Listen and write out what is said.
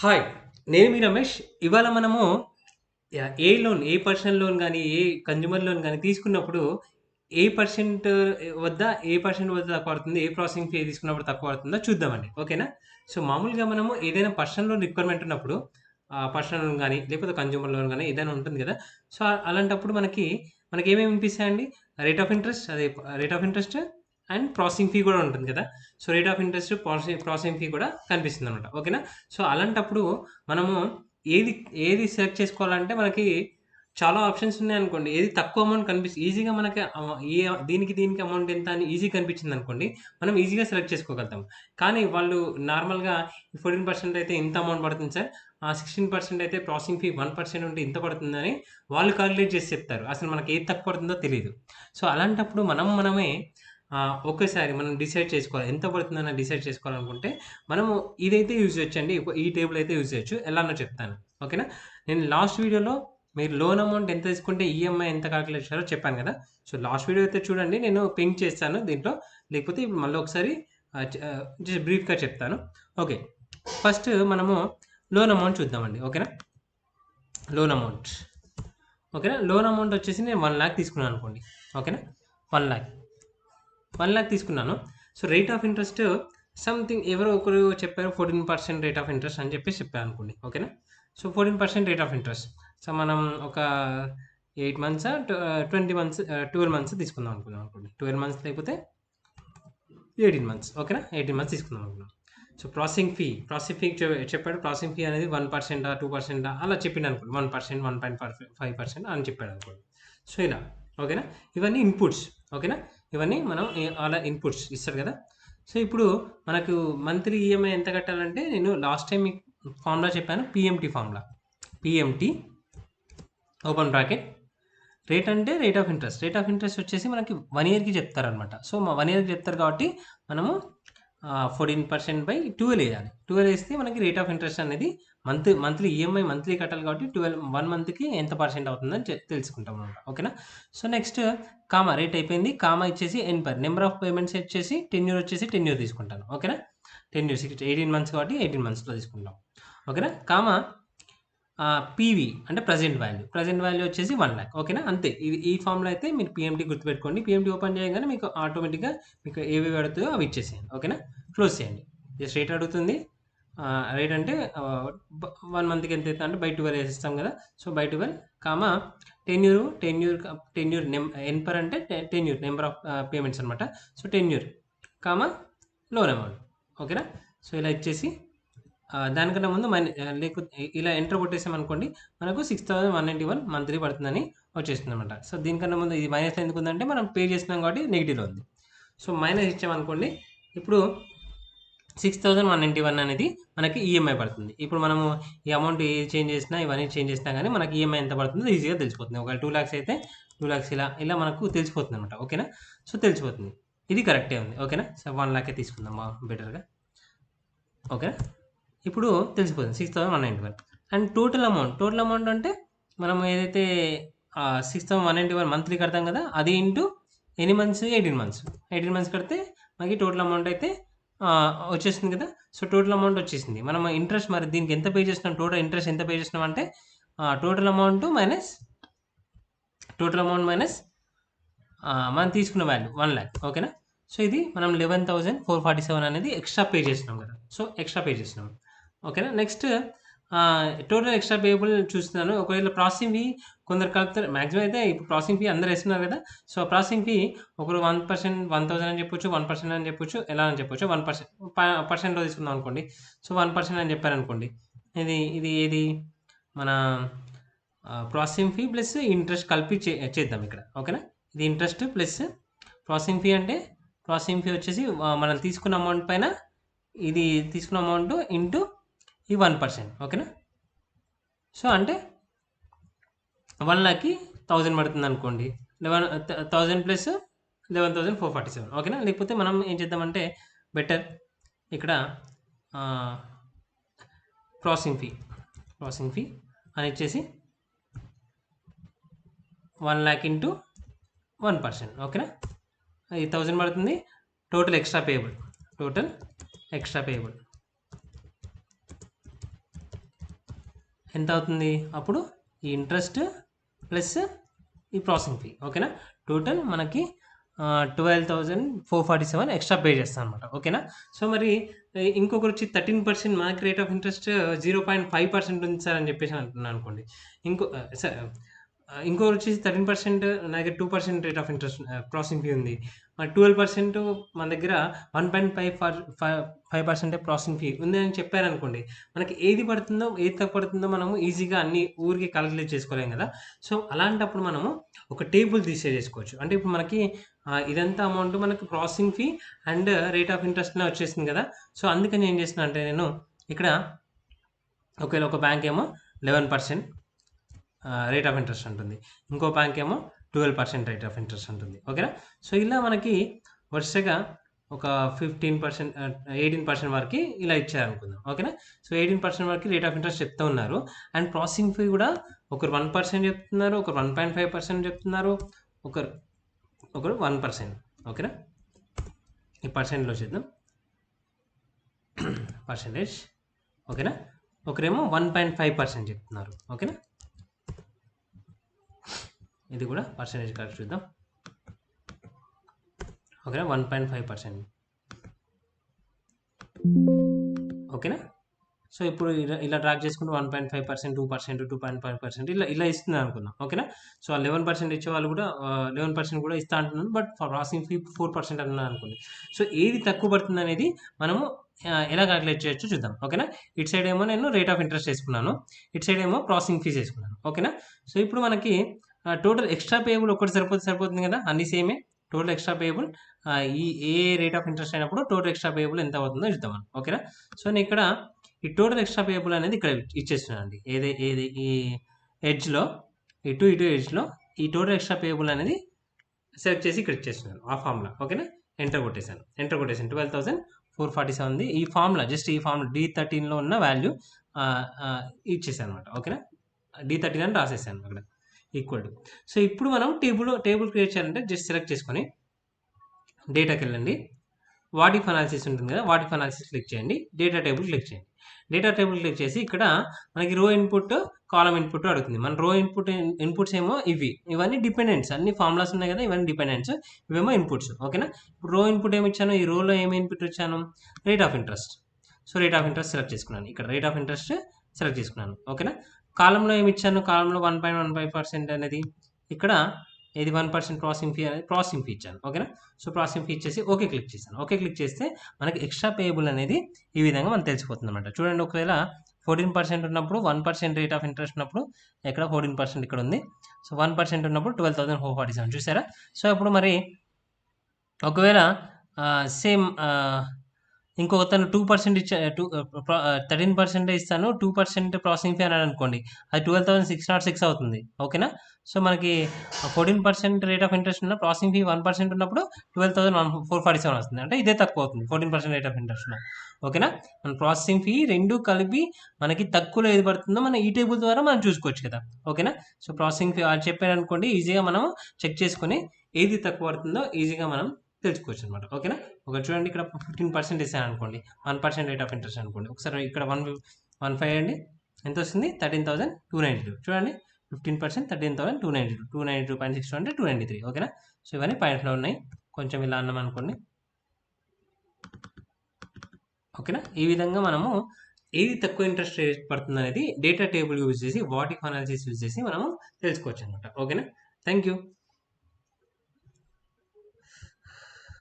Hi. నేను మీ రమేష్. ఇవాళ మనము a loan, a personal loan కానీ ఏ కన్జ్యూమర్ లోన్ కానీ తీసుకున్నప్పుడు ఏ పర్సెంట్ వద్ద, ఏ పర్సెంట్ వద్ద తక్కువ పడుతుంది, ఏ ప్రాసెసింగ్ ఫీ తీసుకున్నప్పుడు తక్కువ పడుతుందో చూద్దామండి. ఓకేనా? సో, మామూలుగా మనము ఏదైనా పర్సనల్ లోన్ రిక్వైర్మెంట్ ఉన్నప్పుడు పర్సనల్ లోన్ కానీ లేకపోతే కన్జ్యూమర్ లోన్ కానీ ఏదైనా ఉంటుంది కదా సో, అలాంటప్పుడు మనకి, మనకి ఏమేమి వినిపిస్తాయండి? రేట్ ఆఫ్ ఇంట్రెస్ట్ అదే rate of interest and processing fee కూడా ఉంటుంది కదా so, rate of interest, processing processing fee కూడా కనిపిస్తుంది అనమాట ఓకేనా? సో, అలాంటప్పుడు మనము ఏది, ఏది సెలెక్ట్ చేసుకోవాలంటే మనకి చాలా ఆప్షన్స్ ఉన్నాయి అనుకోండి ఏది తక్కువ అమౌంట్ కనిపిస్తుంది ఈజీగా మనకి ఏ దీనికి, దీనికి అమౌంట్ ఎంత అని ఈజీగా కనిపించిందనుకోండి. మనం ఈజీగా సెలెక్ట్ చేసుకోగలుగుతాం. కానీ వాళ్ళు నార్మల్‌గా 14% అయితే ఇంత అమౌంట్ పడుతుంది సార్. ఆ సిక్స్టీన్ పర్సెంట్ అయితే ప్రాసెసింగ్ ఫీ వన్ పర్సెంట్ ఉంటే ఇంత పడుతుందని వాళ్ళు కాలిక్యులేట్ చేసి చెప్తారు. అసలు మనకి ఏది తక్కువ పడుతుందో తెలియదు సో, అలాంటప్పుడు మనం మనమే ఒకేసారి మనం డిసైడ్ చేసుకోవాలి. ఎంత పడుతుందని డిసైడ్ చేసుకోవాలనుకుంటే మనము ఇదైతే యూజ్ చేయొచ్చండి. ఈ టేబుల్ అయితే యూజ్ చేయొచ్చు. ఎలానో చెప్తాను. ఓకేనా? నేను లాస్ట్ వీడియోలో మీరు లోన్ అమౌంట్ ఎంత తీసుకుంటే ఈఎంఐ ఎంత కాలిక్యులేట్ చేయాలో చెప్పాను కదా సో, లాస్ట్ వీడియో అయితే చూడండి. నేను పింక్ చేస్తాను దీంట్లో. లేకపోతే ఇప్పుడు మళ్ళీ ఒకసారి జస్ట్ బ్రీఫ్‌గా చెప్తాను. ఓకే. ఫస్ట్ మనము లోన్ అమౌంట్ చూద్దామండి. ఓకేనా? Loan amount. ఓకేనా? లోన్ అమౌంట్ వచ్చేసి నేను వన్ ల్యాక్ తీసుకున్నాను అనుకోండి. ఓకేనా? వన్ ల్యాక్ వన్ ల్యాక్ తీసుకున్నాను. So, rate of interest something ఎవరో ఒకరు చెప్పారు 14% రేట్ ఆఫ్ ఇంట్రెస్ట్ అని చెప్పేసి చెప్పారనుకోండి. ఓకేనా? So, 14% rate of interest. So, మనం ఒక eight months twenty months twelve months తీసుకుందాం అనుకుందాం అనుకోండి. 12 మంత్స్ లేకపోతే 18 మంత్స్. ఓకేనా? 18 మంత్స్ తీసుకుందాం అనుకున్నాం. So, processing fee, processing fee చెప్పాడు. ప్రాసెసింగ్ ఫీ అనేది 1%, 2% అలా చెప్పిండు అనుకోండి one percent one point five percent అని చెప్పాడనుకోండి. సో, ఇలా. ఓకేనా? ఇవన్నీ ఇన్‌పుట్స్. ఓకేనా? ఇవన్నీ మనం అలా ఇన్‌పుట్స్ ఇస్తారు కదా సో, ఇప్పుడు మనకు మంత్లీ ఈఎంఐ ఎంత కట్టాలంటే నేను లాస్ట్ టైం మీకు ఫార్ములా చెప్పాను. PMT formula. PMT open bracket rate అంటే rate of interest. Rate of interest వచ్చేసి మనకి వన్ ఇయర్‌కి చెప్తారనమాట. సో, వన్ ఇయర్‌కి చెప్తారు కాబట్టి మనము ఫోర్టీన్ పర్సెంట్ బై ట్వెల్వ్ వేయాలి ట్వెల్వ్ వేస్తే మనకి రేట్ ఆఫ్ ఇంట్రెస్ట్ అనేది మంత్ మంత్లీ ఈఎంఐ మంత్లీ కట్టాలి కాబట్టి 12 1 మంత్‌కి ఎంత పర్సెంట్ అవుతుందని తెలుసుకుంటాం అనమాట. ఓకేనా? సో, నెక్స్ట్ కామా రేట్ అయిపోయింది. కామా ఇచ్చేసి N per number of payments వచ్చేసి టెన్యూర్ వచ్చేసి టెన్యూర్ తీసుకుంటాను. ఓకేనా? టెన్యూర్ సిక్స్ 18 మంత్స్ కాబట్టి 18 మంత్స్‌లో తీసుకుంటాం. ఓకేనా? కామా పీవీ అంటే ప్రెజెంట్ వాల్యూ. ప్రెజెంట్ వాల్యూ వచ్చేసి వన్ ల్యాక్ ఓకేనా? అంతే. ఇది ఈ ఫామ్లో అయితే మీరు పీఎంటీ గుర్తుపెట్టుకోండి. పీఎంటీ ఓపెన్ చేయగానే మీకు ఆటోమేటిక్‌గా మీకు ఏవి పడుతుందో అవి ఇచ్చేసేయండి. ఓకేనా? క్లోజ్ చేయండి. జస్ట్ రేట్ అడుగుతుంది. రైట్ రేట్ అంటే వన్ మంత్‌కి ఎంత అవుతుంది అంటే బై ట్వెల్వ్ వేసిస్తాం కదా so, by 12 comma tenure, tenure tenure నెం N per అంటే టె టెన్యూర్ నెంబర్ ఆఫ్ పేమెంట్స్ అనమాట. So, tenure comma loan amount. ఓకేనా? సో, ఇలా ఇచ్చేసి దానికన్నా ముందు మన లేకపోతే ఇలా ఎంటర్ కొట్టేసామనుకోండి మనకు 6,191 మంత్లీ పడుతుందని వచ్చేస్తుంది అనమాట సో, దీనికన్నా ముందు ఇది మైనస్‌లో ఎందుకు ఉందంటే మనం పే చేస్తున్నాం కాబట్టి నెగిటివ్లో ఉంది. సో, మైనస్ ఇచ్చామనుకోండి ఇప్పుడు 6,191 అనేది మనకి ఈఎంఐ పడుతుంది. ఇప్పుడు మనము ఈ అమౌంట్ ఏది చేంజ్ చేసినా, ఇవన్నీ చేంజ్ చేసినా కానీ మనకి ఈఎంఐ ఎంత పడుతుందో ఈజీగా తెలిసిపోతుంది. ఒకవేళ టూ ల్యాక్స్ అయితే టూ ల్యాక్స్ ఇలా, ఇలా మనకు తెలిసిపోతుందనమాట. ఓకేనా? సో, తెలిసిపోతుంది. ఇది కరెక్టే ఉంది. ఓకేనా? సో, వన్ 1,00,000 తీసుకుందాం మా బెటర్‌గా. ఓకేనా? ఇప్పుడు తెలిసిపోతుంది. 6,191 and total amount. Total amount అంటే మనం ఏదైతే six thousand one ninety one monthly కడతాం కదా అది ఇంటూ ఎన్ని మంత్స్? 18 మంత్స్. 18 మంత్స్ కడితే మనకి టోటల్ అమౌంట్ అయితే వచ్చేసింది కదా సో, టోటల్ అమౌంట్ వచ్చేసింది. మనం ఇంట్రెస్ట్ మరి దీనికి ఎంత పే చేసినాం? టోటల్ ఇంట్రెస్ట్ ఎంత పే చేసినాం అంటే total amount minus total amount minus మనం తీసుకున్న వాల్యూ 1,00,000 ఓకేనా? సో, ఇది మనం 11,447 అనేది ఎక్స్ట్రా పే చేసినాం కదా సో, ఎక్స్ట్రా పే చేసినాం. ఓకేనా? నెక్స్ట్ టోటల్ ఎక్స్ట్రా పేబుల్ చూస్తున్నాను. ఒకవేళ ప్రాసెసింగ్ ఫీ కొందరు కలుపుతారు. మాక్సిమం అయితే ఇప్పుడు ప్రాసెసింగ్ ఫీ అందరు వేస్తున్నారు కదా సో, ప్రాసెసింగ్ ఫీ ఒకరు 1% 1,000 అని చెప్పొచ్చు. వన్ పర్సెంట్ అని చెప్పొచ్చు. ఎలా అని చెప్పొచ్చు. వన్ పర్సెంట్ పర్సెంట్‌లో తీసుకుందాం అనుకోండి. సో, వన్ పర్సెంట్ అని చెప్పారనుకోండి. ఇది ఇది ఏది మన ప్రాసెసింగ్ ఫీ ప్లస్ ఇంట్రెస్ట్ కలిపి చే చేద్దాం ఇక్కడ. ఓకేనా? ఇది ఇంట్రెస్ట్ ప్లస్ ప్రాసెసింగ్ ఫీ అంటే ప్రాసెసింగ్ ఫీ వచ్చేసి మనం తీసుకున్న అమౌంట్ పైన ఇది తీసుకున్న అమౌంట్ ఇంటూ ఈ వన్ పర్సెంట్ ఓకేనా? సో, అంటే వన్ లాక్కి థౌజండ్ పడుతుంది అనుకోండి eleven thousand four forty seven ఓకేనా? లేకపోతే మనం ఏం చేద్దామంటే బెటర్ ఇక్కడ ప్రాసెసింగ్ ఫీ, ప్రాసెసింగ్ ఫీ అని ఇచ్చేసి 1,00,000 ఇంటూ వన్ పర్సెంట్ ఓకేనా? ఈ థౌజండ్ పడుతుంది. Total extra payable. Total extra payable. ఎంత అవుతుంది అప్పుడు ఈ ఇంట్రెస్ట్ ప్లస్ ఈ ప్రాసెసింగ్ ఫీ. ఓకేనా? టోటల్ మనకి twelve thousand four forty seven extra pay చేస్తాం అనమాట ఓకేనా? సో మరి ఇంకొకరు వచ్చి థర్టీన్ పర్సెంట్ మనకి rate of interest zero point five percent ఉంది సార్ అని చెప్పేసి అంటున్నాను అనుకోండి. ఇంకో సార్ ఇంకో వచ్చేసి థర్టీన్ పర్సెంట్ నా దగ్గర two percent rate of interest processing fee ఉంది. మరి ట్వెల్వ్ పర్సెంట్ మన దగ్గర one point five five five percent processing fee ఉంది అని చెప్పారనుకోండి మనకి ఏది పడుతుందో ఏది తక్కువ పడుతుందో మనము ఈజీగా అన్ని ఊరికి కాలిక్యులేట్ చేసుకోలేం కదా. సో అలాంటప్పుడు మనము ఒక టేబుల్ తీసే చేసుకోవచ్చు. అంటే ఇప్పుడు మనకి ఇదంతా అమౌంట్ మనకి processing fee and rate of ఇంట్రెస్ట్నే వచ్చేసింది కదా. సో అందుకని ఏం చేస్తున్నా అంటే నేను ఇక్కడ ఒకవేళ ఒక బ్యాంక్ ఏమో eleven percent rate of interest ఉంటుంది ఇంకో బ్యాంక్ ఏమో twelve percent rate of interest ఉంటుంది ఓకేనా సో ఇలా మనకి వరుసగా ఒక ఫిఫ్టీన్ పర్సెంట్ ఎయిటీన్ పర్సెంట్ వరకు ఇలా ఇచ్చారనుకుందాం. ఓకేనా సో ఎయిటీన్ పర్సెంట్ వరకు రేట్ ఆఫ్ ఇంట్రెస్ట్ చెప్తూ ఉన్నారు. అండ్ ప్రాసెసింగ్ ఫీ కూడా ఒకరు వన్ పర్సెంట్ చెప్తున్నారు ఒకరు వన్ పాయింట్ ఫైవ్ పర్సెంట్ చెప్తున్నారు ఒకరు ఒకరు వన్ పర్సెంట్ ఓకేనా ఈ పర్సెంట్లో చేద్దాం. పర్సెంటేజ్ ఓకేనా ఒకరేమో వన్ పాయింట్ ఫైవ్ పర్సెంట్ చెప్తున్నారు. ఓకేనా ఇది కూడా పర్సెంటేజ్ కరెక్ట్ చూద్దాం. ఓకేనా? వన్ పాయింట్ ఫైవ్ పర్సెంట్ ఓకేనా? సో ఇప్పుడు ఇలా ఇలా ట్రాక్ చేసుకుంటే one point five percent two percent two point five percent ఇలా ఇలా ఇస్తుంది అనుకుందాం. ఓకేనా? సో ఆ లెవెన్ పర్సెంట్ ఇచ్చే వాళ్ళు కూడా లెవెన్ పర్సెంట్ కూడా ఇస్తా అంటున్నాను but processing fee four percent అన్నాను అనుకోండి. సో ఏది తక్కువ పడుతుంది అనేది మనము ఎలా క్యాలిక్యులేట్ చేయొచ్చు చూద్దాం. ఓకేనా? ఇటు సైడ్ ఏమో నేను రేట్ ఆఫ్ ఇంట్రెస్ట్ వేసుకున్నాను ఇటు సైడ్ ఏమో ప్రాసెసింగ్ ఫీస్ వేసుకున్నాను ఓకేనా? సో ఇప్పుడు మనకి టోటల్ ఎక్స్ట్రా పేయబుల్ ఒకటి సరిపోతే సరిపోతుంది కదా? అన్ని సేమే టోటల్ ఎక్స్ట్రా పేయబుల్ ఈ ఏ రేట్ ఆఫ్ ఇంట్రెస్ట్ అయినప్పుడు టోటల్ ఎక్స్ట్రా పేయబుల్ ఎంత అవుతుందో చూద్దామని ఓకేనా సో నేను ఇక్కడ ఈ టోటల్ ఎక్స్ట్రా పేయబుల్ అనేది ఇక్కడ ఇచ్చేస్తున్నాను అండి ఏది ఏది ఈ ఎడ్జ్లో ఇటు ఇటు ఎడ్జ్లో ఈ టోటల్ ఎక్స్ట్రా పేయబుల్ అనేది సెలెక్ట్ చేసి ఇక్కడ ఇచ్చేస్తున్నాను. ఆ ఫామ్లో ఓకేనా ఎంటర్ కొట్టేశాను. Enter కొట్టేసాను twelve thousand four forty seven ఈ ఫామ్లో జస్ట్ ఈ ఫామ్లో డి థర్టీన్లో ఉన్న వాల్యూ ఇచ్చేసాను అనమాట ఓకేనా డి థర్టీన్ అని రాసేసాను అక్కడ. ఈక్వల్ టు సో ఇప్పుడు మనం టేబుల్ టేబుల్ క్రియేట్ చేయాలంటే జస్ట్ సెలెక్ట్ చేసుకొని డేటాకి వెళ్ళండి. వాటి అనాలిసిస్ ఉంటుంది కదా వాటి అనాలిసిస్ క్లిక్ చేయండి. డేటా టేబుల్ క్లిక్ చేయండి. డేటా టేబుల్ క్లిక్ చేసి ఇక్కడ మనకి రో ఇన్పుట్ కాలం ఇన్పుట్ అడుగుతుంది. మన రో ఇన్పుట్ ఇన్పుట్స్ ఏమో ఇవి. ఇవన్నీ డిపెండెంట్స్ అన్ని ఫార్ములాస్ ఉన్నాయి కదా ఇవన్నీ డిపెండెంట్స్ ఇవేమో ఇన్పుట్స్ ఓకేనా ఇప్పుడు రో ఇన్పుట్ ఏమి ఇచ్చాను? ఈ రోలో ఏమి ఇన్పుట్ ఇచ్చాను? Rate of interest so rate of interest select చేసుకున్నాను. ఇక్కడ రేట్ ఆఫ్ ఇంట్రెస్ట్ సెలెక్ట్ చేసుకున్నాను. ఓకేనా కాలంలో ఏమి ఇచ్చాను? కాలంలో one point one five percent అనేది ఇక్కడ ఇది వన్ పర్సెంట్ ప్రాసెసింగ్ ఫీ అనేది ప్రాసెసింగ్ ఫీ ఇచ్చాను. ఓకేనా? సో ప్రాసెసింగ్ ఫీ ఇచ్చేసి ఓకే క్లిక్ చేశాను. ఓకే క్లిక్ చేస్తే మనకి ఎక్స్ట్రా పేయబుల్ అనేది ఈ విధంగా మనం తెలిసిపోతుంది అనమాట చూడండి ఒకవేళ ఫోర్టీన్ పర్సెంట్ ఉన్నప్పుడు one percent rate of interest ఉన్నప్పుడు ఇక్కడ ఫోర్టీన్ పర్సెంట్ ఇక్కడ ఉంది. సో వన్ పర్సెంట్ ఉన్నప్పుడు twelve thousand four forty seven చూసారా? సో ఇప్పుడు మరి ఒకవేళ సేమ్ ఇంకొక తను టూ పర్సెంట్ ఇచ్చా టూ థర్టీన్ పర్సెంట్ ఇస్తాను టూ పర్సెంట్ ప్రాసెసింగ్ ఫీ అని అనుకోండి అది twelve thousand six nought six అవుతుంది ఓకేనా సో మనకి fourteen percent rate of interest ఉన్న ప్రాసెసింగ్ ఫీ వన్ పర్సెంట్ ఉన్నప్పుడు twelve thousand one four forty seven వస్తుంది అంటే ఇదే తక్కువ అవుతుంది fourteen percent rate of interest ఉన్న ఓకేనా మన ప్రాసెసింగ్ ఫీ రెండు కలిపి మనకి తక్కువలో ఏది పడుతుందో మనం ఈ టేబుల్ ద్వారా మనం చూసుకోవచ్చు కదా ఓకేనా సో ప్రాసెసింగ్ ఫీ అది చెప్పారు అనుకోండి ఈజీగా మనం చెక్ చేసుకొని ఏది తక్కువ పడుతుందో ఈజీగా మనం తెలుసుకోవచ్చు అనమాట. ఓకేనా ఒక చూడండి ఇక్కడ ఫిఫ్టీన్ పర్సెంట్ ఇస్తాను అనుకోండి. One percent rate of interest అనుకోండి. ఒకసారి ఇక్కడ వన్ వన్ ఫైవ్ అండి ఎంత వస్తుంది? Thirteen thousand two ninety two చూడండి. Fifteen percent thirteen thousand two ninety two two ninety two point six అంటే టూ నైంటీ త్రీ ఓకేనా సో ఇవన్నీ పాయింట్లో ఉన్నాయి. కొంచెం ఇలా అన్నాం అనుకోండి. ఓకేనా ఈ విధంగా మనము ఏది తక్కువ ఇంట్రెస్ట్ రేట్ పడుతుంది అనేది డేటా టేబుల్ యూజ్ చేసి వాటిక్ అనాలిసిస్ యూజ్ చేసి మనము తెలుసుకోవచ్చు అనమాట. ఓకేనా థ్యాంక్ యూ